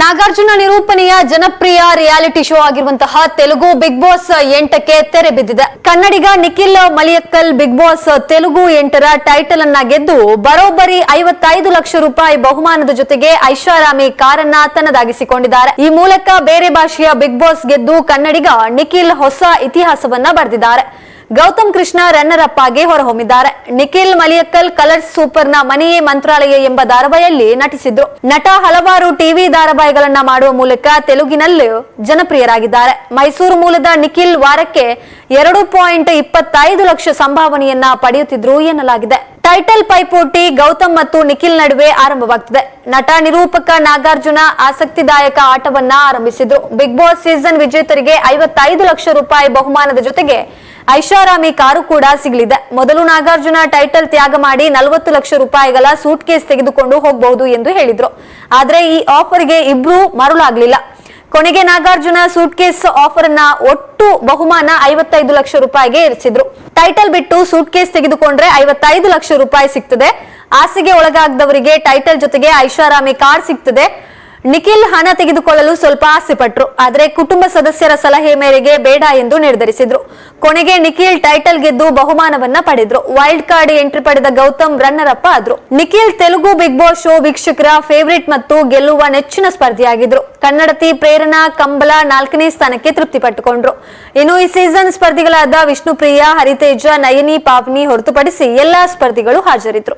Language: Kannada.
ನಾಗಾರ್ಜುನ ನಿರೂಪಣೆಯ ಜನಪ್ರಿಯ ರಿಯಾಲಿಟಿ ಶೋ ಆಗಿರುವಂತಹ ತೆಲುಗು ಬಿಗ್ ಬಾಸ್ ಎಂಟಕ್ಕೆ ತೆರೆ ಬಿದ್ದಿದೆ. ಕನ್ನಡಿಗ ನಿಖಿಲ್ ಮಲಿಯಕ್ಕಲ್ ಬಿಗ್ ಬಾಸ್ ತೆಲುಗು ಎಂಟರ ಟೈಟಲ್ ಅನ್ನ ಗೆದ್ದು ಬರೋಬ್ಬರಿ ಐವತ್ತೈದು ಲಕ್ಷ ರೂಪಾಯಿ ಬಹುಮಾನದ ಜೊತೆಗೆ ಐಷಾರಾಮಿ ಕಾರನ್ನ ತನ್ನದಾಗಿಸಿಕೊಂಡಿದ್ದಾರೆ. ಈ ಮೂಲಕ ಬೇರೆ ಭಾಷೆಯ ಬಿಗ್ ಬಾಸ್ ಗೆದ್ದು ಕನ್ನಡಿಗ ನಿಖಿಲ್ ಹೊಸ ಇತಿಹಾಸವನ್ನ ಬರೆದಿದ್ದಾರೆ. ಗೌತಮ್ ಕೃಷ್ಣ ರನ್ನರ್ ಅಪ್ ಹೊರಹೊಮ್ಮಿದ್ದಾರೆ. ನಿಖಿಲ್ ಮಲಿಯಕ್ಕಲ್ ಕಲರ್ಸ್ ಸೂಪರ್ನ ಮನೆಯೇ ಮಂತ್ರಾಲಯ ಎಂಬ ಧಾರಾವಾಹಿಯಲ್ಲಿ ನಟಿಸಿದ್ರು. ನಟ ಹಲವಾರು ಟಿವಿ ಧಾರಾವಾಹಿಗಳನ್ನ ಮಾಡುವ ಮೂಲಕ ತೆಲುಗಿನಲ್ಲಿ ಜನಪ್ರಿಯರಾಗಿದ್ದಾರೆ. ಮೈಸೂರು ಮೂಲದ ನಿಖಿಲ್ ವಾರಕ್ಕೆ ಎರಡು ಪಾಯಿಂಟ್ ಇಪ್ಪತ್ತೈದು ಲಕ್ಷ ಸಂಭಾವನೆಯನ್ನ ಪಡೆಯುತ್ತಿದ್ರು ಎನ್ನಲಾಗಿದೆ. ಟೈಟಲ್ ಪೈಪೋಟಿ ಗೌತಮ್ ಮತ್ತು ನಿಖಿಲ್ ನಡುವೆ ಆರಂಭವಾಗ್ತಿದೆ. ನಟ ನಿರೂಪಕ ನಾಗಾರ್ಜುನ ಆಸಕ್ತಿದಾಯಕ ಆಟವನ್ನ ಆರಂಭಿಸಿದ್ರು. ಬಿಗ್ ಬಾಸ್ ಸೀಸನ್ ವಿಜೇತರಿಗೆ ಐವತ್ತೈದು ಲಕ್ಷ ರೂಪಾಯಿ ಬಹುಮಾನದ ಜೊತೆಗೆ ಐಷಾರಾಮಿ ಕಾರು ಕೂಡ ಸಿಗಲಿದೆ. ಮೊದಲು ನಾಗಾರ್ಜುನ ಟೈಟಲ್ ತ್ಯಾಗ ಮಾಡಿ ನಲವತ್ತು ಲಕ್ಷ ರೂಪಾಯಿಗಳ ಸೂಟ್ ಕೇಸ್ ತೆಗೆದುಕೊಂಡು ಹೋಗಬಹುದು ಎಂದು ಹೇಳಿದ್ರು. ಆದ್ರೆ ಈ ಆಫರ್ಗೆ ಇಬ್ರು ಮರುಳಾಗ್ಲಿಲ್ಲ. ಕೊನೆಗೆ ನಾಗಾರ್ಜುನ ಸೂಟ್ ಕೇಸ್ ಆಫರ್ ಅನ್ನ ಒಟ್ಟು ಬಹುಮಾನ ಐವತ್ತೈದು ಲಕ್ಷ ರೂಪಾಯಿಗೆ ಇರಿಸಿದ್ರು. ಟೈಟಲ್ ಬಿಟ್ಟು ಸೂಟ್ ಕೇಸ್ ತೆಗೆದುಕೊಂಡ್ರೆ ಐವತ್ತೈದು ಲಕ್ಷ ರೂಪಾಯಿ ಸಿಗ್ತದೆ. ಆಸೆಗೆ ಒಳಗಾಗದವರಿಗೆ ಟೈಟಲ್ ಜೊತೆಗೆ ಐಷಾರಾಮಿ ಕಾರ್ ಸಿಗ್ತದೆ. ನಿಖಿಲ್ ಹಣ ತೆಗೆದುಕೊಳ್ಳಲು ಸ್ವಲ್ಪ ಆಸೆ ಪಟ್ರು, ಆದ್ರೆ ಕುಟುಂಬ ಸದಸ್ಯರ ಸಲಹೆ ಮೇರೆಗೆ ಬೇಡ ಎಂದು ನಿರ್ಧರಿಸಿದ್ರು. ಕೊನೆಗೆ ನಿಖಿಲ್ ಟೈಟಲ್ ಗೆದ್ದು ಬಹುಮಾನವನ್ನ ಪಡೆದ್ರು. ವೈಲ್ಡ್ ಕಾರ್ಡ್ ಎಂಟ್ರಿ ಪಡೆದ ಗೌತಮ್ ರನ್ನರ್ ಅಪ್ ಆದ್ರು. Nikhil Telugu Bigg Boss show ವೀಕ್ಷಕರ ಫೇವರಿಟ್ ಮತ್ತು ಗೆಲ್ಲುವ ನೆಚ್ಚಿನ ಸ್ಪರ್ಧಿಯಾಗಿದ್ರು. ಕನ್ನಡತಿ ಪ್ರೇರಣಾ ಕಂಬಲ ನಾಲ್ಕನೇ ಸ್ಥಾನಕ್ಕೆ ತೃಪ್ತಿ ಪಟ್ಟುಕೊಂಡ್ರು ಇನ್ನು ಈ ಸೀಸನ್ ಸ್ಪರ್ಧಿಗಳಾದ ವಿಷ್ಣುಪ್ರಿಯ, ಹರಿತೇಜ, ನಯನಿ, ಪಾವ್ನಿ ಹೊರತುಪಡಿಸಿ ಎಲ್ಲಾ ಸ್ಪರ್ಧಿಗಳು ಹಾಜರಿದ್ರು.